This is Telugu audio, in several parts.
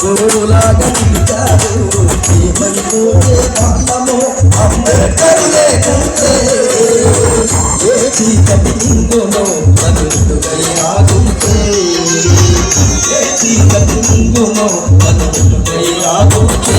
గురువులాగా నిలిచాడు ఏమనుకుంటే కాండము అంబేద్కర్ లేకుంటే ఏ చీకటి ఇందులో మనుషుడై ఆగుంటే ఏ చీకటి ఇందులో మనుషుడై ఆగుంటే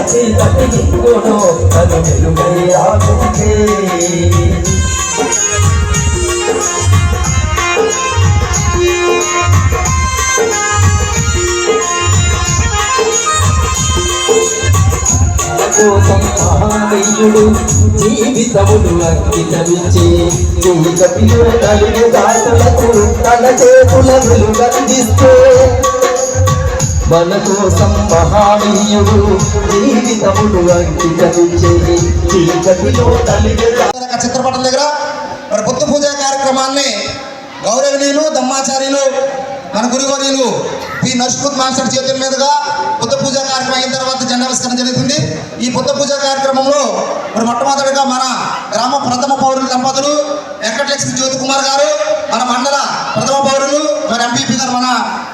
పిలిచి పిలిచారు మధువాదుల గొప్పలు పోల్చి ఆకుంటే కోసం మహానీయుడు జీవితములు అంకితమించి చీకటిలో నలుగు దాటలకు తన చేతుల వెలుగందిస్తే మన కోసం మహానీయుడు జీవితములు చీకటిలో చిత్రపటం దగ్గర మరి బుద్ధ పూజ కార్యక్రమాన్ని గౌరవనీయులు దమ్మాచార్యులు మన గురుగౌరీయులు పి నష్కూత్ మాస్టర్ చేతుల మీదుగా బుద్ధ పూజ కార్యక్రమం అయిన తర్వాత జెండావిష్కరణ జరుగుతుంది. ఈ బుద్ధ పూజ కార్యక్రమంలో మరి మొట్టమొదటిగా మన గ్రామ ప్రథమ పౌరుల దంపతులు వెంకటలక్ష్మి జ్యోతి కుమార్ గారు మన మండల ప్రథమ పౌరులు మరి ఎంపీపీ గారు మన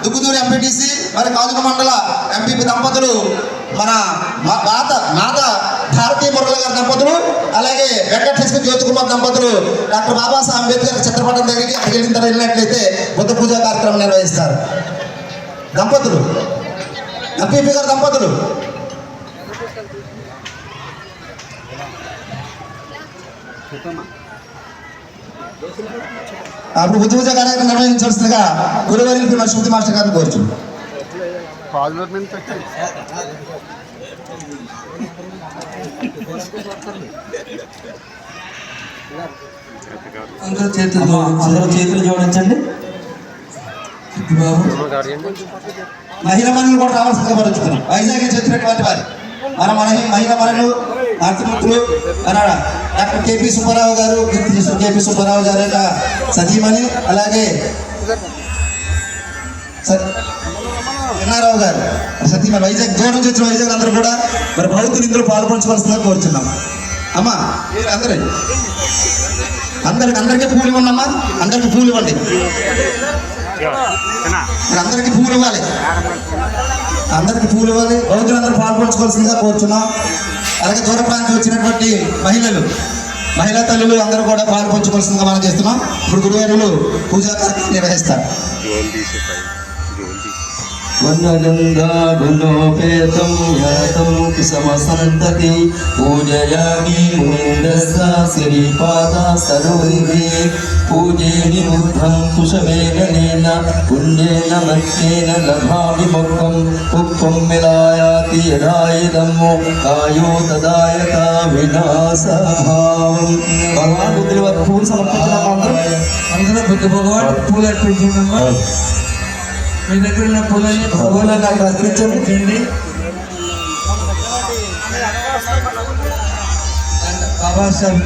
దుగ్గుదూరి ఎంపీటీసీ మరి కాజుక మండల ఎంపీపీ దంపతులు మన మా- మాత మాత భారతీయ మురళి గారి దంపతులు అలాగే వెంకటేశ్వర జ్యోతికుమార్ దంపతులు డాక్టర్ బాబాసాహెబ్ అంబేద్కర్ చిత్రపటం దగ్గరికి అక్కడికి వెళ్ళిన తర్వాత వెళ్ళినట్లయితే బుద్ధ పూజ కార్యక్రమం నిర్వహిస్తారు. దంపతులు ఎంపీపీ గారు దంపతులు. అప్పుడు బుద్ధ పూజ కార్యక్రమం నిర్వహించవలసిందిగా గురువారి నరసింహ మాస్టర్ గారిని కోరుచున్నాం అందరూ చేతులు అందరూ చేతులు జోడించండి బాబు మహిళ మనులు కూడా రావాల్సిందిగా పరుచుకున్నాం వైజాగ్ నుంచి వచ్చినటువంటి వారి మన మన మహిళ మనులు నార్తిమూర్తులు మన డాక్టర్ కేపీ సుబ్బారావు గారు కీర్తి కేపీ సుబ్బారావు గారు యొక్క సతీమణి అలాగే స- గారు. సతీమణి వైజాగ్ దూరం నుంచి వచ్చిన వైజాగ్ అందరూ కూడా మరి భౌతులు ఇందులో పాల్పంచవలసిందిగా కోరుచున్నాం. అమ్మా అందరూ. అందరికి అందరికీ పూలు ఇవ్వండి అమ్మా. అందరికీ పూలు ఇవ్వండి. మరి అందరికీ పూలు ఇవ్వాలి. అందరికి పూలు ఇవ్వాలి. బౌద్ధులందరూ పాల్పంచుకోవాల్సిందిగా కోరుచున్నాం. అలాగే దూర ప్రాంతం వచ్చినటువంటి మహిళలు మహిళా తల్లులు అందరూ కూడా పాలు పంచుకోవాల్సిందిగా మనం చేస్తున్నాం. ఇప్పుడు గురువారులు పూజా కార్యక్రమం నిర్వహిస్తారు. वनगन्धाभलोपेतं यातं समसन्तति पूजयामि मुनिन्दस्ता श्रीपादा सरोवरिः पूजे निबुद्धं कुशमेघनेन पुण्येन मन्येन लभामि मुखं पुष्पं मिलायाति यदा इदं कायो तदायता विनाशभावम् भगवान् बुद्धिवत् फूल भगवान् भगवान् మీ దగ్గర ఉన్న పూలని పూలను నాకు అర్పించండి బాబాసాహెబ్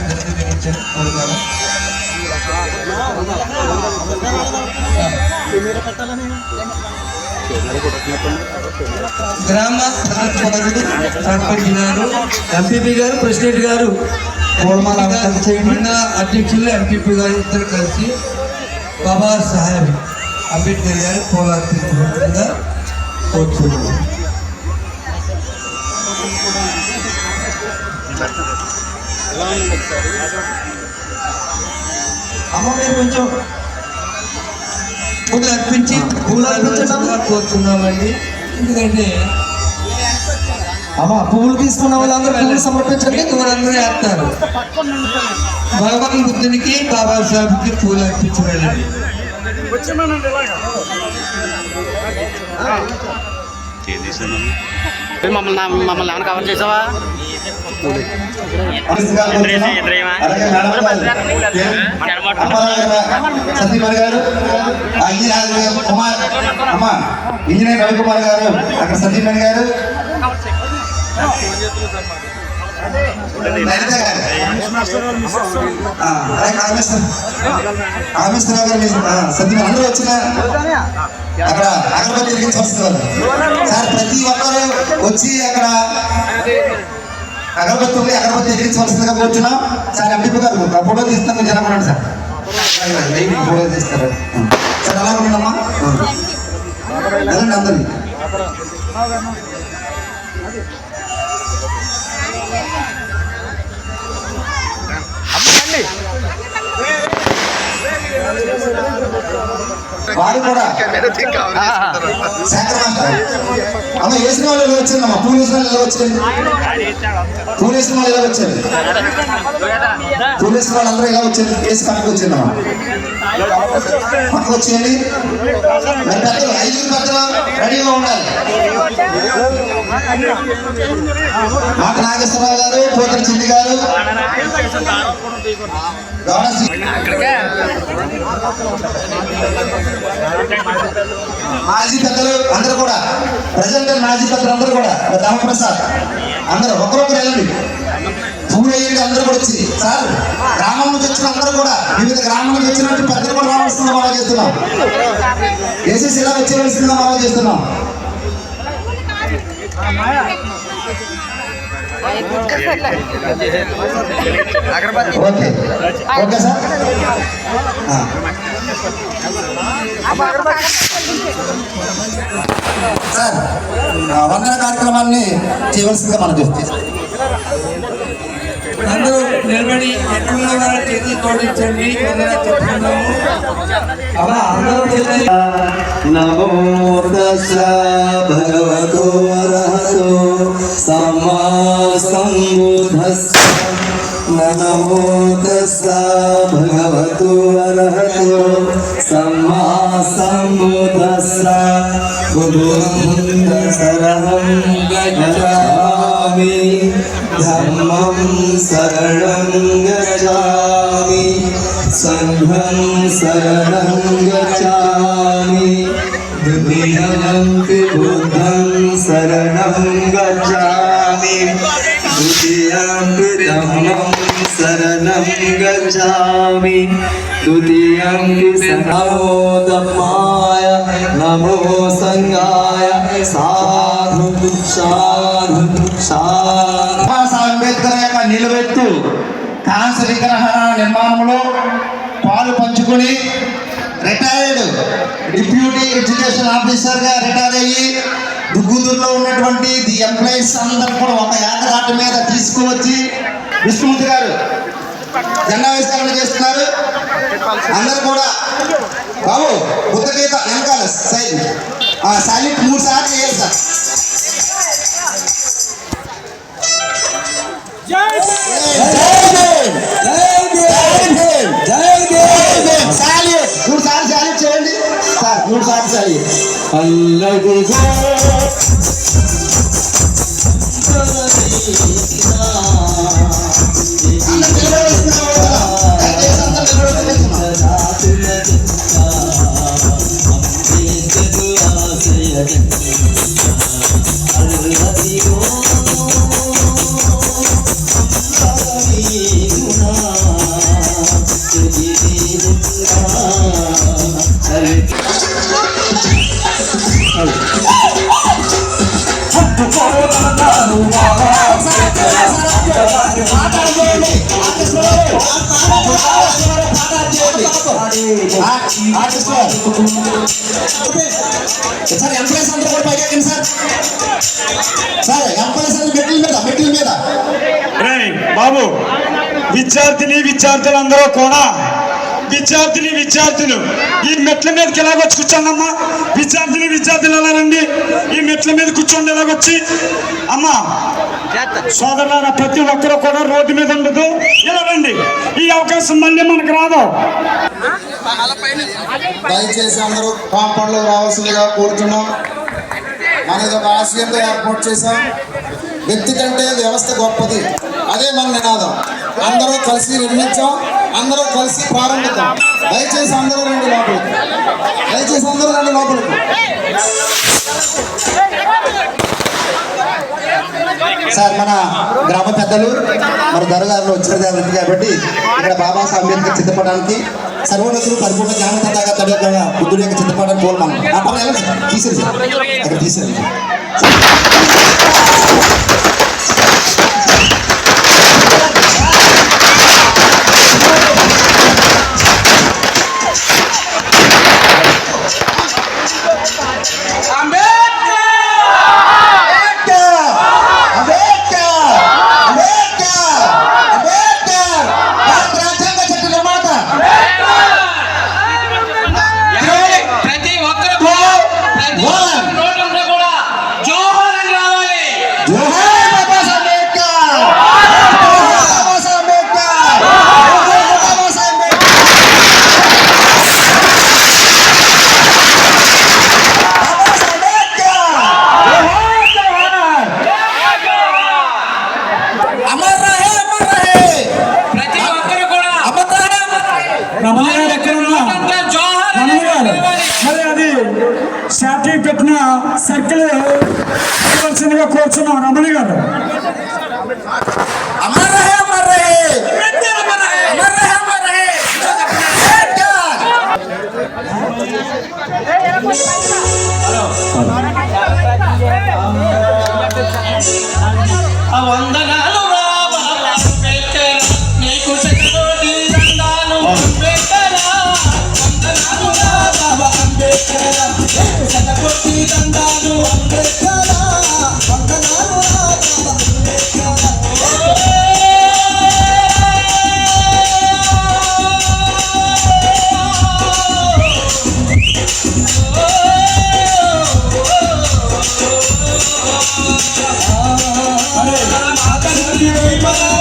ఇచ్చారు కోరుతాను. గ్రామ సర్పంచులు, సర్పంచ్ గారు ఎంపీపీ గారు ప్రెసిడెంట్ గారు మండల అధ్యక్షులు ఎంపీపీ గారు ఇద్దరు కలిసి బాబా సాహెబ్ అంబేద్కర్ గారు పోలార్పించినట్టుగా కోరుతున్నాను అమ్మ మీరు కొంచెం పూలు అర్పించి పూలు అర్పించడం కోరుతున్నామండి. ఎందుకంటే అమ్మా పువ్వులు తీసుకున్న వాళ్ళందరూ పువ్వులు సమర్పించండి అందరూ వేస్తారు భగవాన్ బుద్ధునికి బాబాసాహెబ్కి పూలు అర్పించబడండి మమ్మల్ని నా- మమ్మల్ని ఏమైనా కవర్ చేసావా? ఇంజనీర్ రవికుమార్ గారు అక్కడ సతీమణి గారు. కామేశ్వరరావు గారు మీరు అందరూ వచ్చిన అక్కడ అగరబత్తి వెలిగించవలసిన వాళ్ళు సార్ ప్రతి ఒక్కరు వచ్చి అక్కడ అగరబత్తి ఉంది అగరబత్తి ఎగిరించవలసిందిగా కూర్చున్నాం సార్ ఎంపీ గారు ఫోటో తీస్తాను మీరు జరగండి సార్ ఫోటో తీస్తారు సార్ అలా ఉండమ్మా వెళ్ళండి అందరి వారు కూడా మాస్టర్ అమ్మ ఏ వాళ్ళు ఎలా వచ్చింది అమ్మ పూణే వాళ్ళు ఎలా వచ్చింది పూణే వేసిన ఎలా వచ్చింది పూణే వేసిన వాళ్ళందరూ ఎలా వచ్చింది వేసి పక్కకు వచ్చారమ్మా పక్కకు వచ్చేయండి. పెద్దలు పెద్దలు మాట నాగేశ్వరరావు గారు పోతల చిన్ని గారు. మాజీ పెద్దలు అందరూ కూడా ప్రజెంట్ మాజీ పెద్దలు అందరూ కూడా రామప్రసాద్ అందరూ ఒకరొకరు వెళ్ళండి. పువ్వులు వేయండి అందరూ కూడా వచ్చి సార్ గ్రామం నుంచి వచ్చిన అందరూ కూడా వివిధ గ్రామం నుంచి వచ్చినట్టు పెద్దలు కూడా రావాల్సిందో మనం చేస్తున్నాం. వేసేసి ఇలా వచ్చేవలసిందిగా మనం చేస్తున్నాం. ఓకే. Okay sir. సార్ వందన కార్యక్రమాన్ని చేయవలసిందిగా మనం చేస్తాం అందరూ నిలబడి ఎక్కడున్న వారు చేతులు తోడించండి. వందన అలా అందరూ చేతులు నమో తస్స భగవతో అర్హతో సమ్మా సంబుద్ధస్స నమో భగవతో అర్హతో సమ్మా धम्मं शरणं गच्छामि। सङ्घं शरणं गच्छामि। द्वितीयमपि बुद्धं शरणं गच्छामि। द्वितीयमपि धम्मं शरणं गच्छामि। नमो सङ्गाय। साधु साधु साधु నిలబెట్టు కాంస్య విగ్రహ నిర్మాణంలో పాలు పంచుకొని రిటైర్డ్ డిప్యూటీ ఎడ్యుకేషన్ ఆఫీసర్గా రిటైర్ అయ్యి దుగ్గుదూరులో ఉన్నటువంటి ది ఎంప్లాయీస్ అందరూ కూడా ఒక యాత్రాట మీద తీసుకువచ్చి విష్ణుమూర్తి గారు జెండా విస్తరణ చేస్తున్నారు. అందరు కూడా బాబు బుద్ధగీత వెనకాల సైడ్ సాలిట్ మూడు సార్లు చేయాలి సార్. సాల్యూట్ మూడు సార్లు సాల్యూట్ చేయండి సార్ మూడు సార్లు సాల్యూట్ అల్లదిగో సార్ ఎంప్లాయీస్ అందరూ కూడా పైకి ఎక్కండి సార్. సార్ ఎంప్లాయీస్ అందరూ మెట్ల మీద మెట్ల మీద. బాబు విద్యార్థిని విద్యార్థులందరూ కూడా విద్యార్థిని విద్యార్థులు ఈ మెట్ల మీదకి ఎలాగొచ్చి కూర్చోండమ్మా. విద్యార్థిని విద్యార్థులు ఎలా రండి. ఈ మెట్ల మీద కూర్చోండి ఎలాగొచ్చి అమ్మా సోదరుల ప్రతి ఒక్కరు కూడా రోడ్డు మీద ఉండదు. ఇలా రండి. ఈ అవకాశం మళ్ళీ మనకు రాదు. దయచేసి అందరూ కాంపౌండ్లో రావాల్సిందిగా కోరుతున్నాం. మనది ఒక ఆశయంతో ఏర్పాటు చేశాం. వ్యక్తి కంటే వ్యవస్థ గొప్పది. అదే మన నినాదం. అందరూ కలిసి నిర్మించాం. అందరూ కలిసి ప్రారంభిద్దాం. దయచేసి అందరూ రండి లోపలికి. దయచేసి అందరూ రండి లోపలికి. సార్ మన గ్రామ పెద్దలు మన దొరగారులు వచ్చిన జాగ్రత్త కాబట్టి ఇక్కడ బాబాసాహెబ్ అంబేద్కర్ చిత్తపడానికి సర్వోన్నతులు పరిపూర్ణ జ్ఞానదాగా తడిగా బుద్ధుడి యొక్క చిత్తపడానికి పోలు మనం ఆ? తీసేది. అక్కడ తీసేది. పెట్టిన సర్కిల్ ఇవ్వాల్సిందిగా కోరుచున్నాం. రమణ గారు. Amar Happy birthday.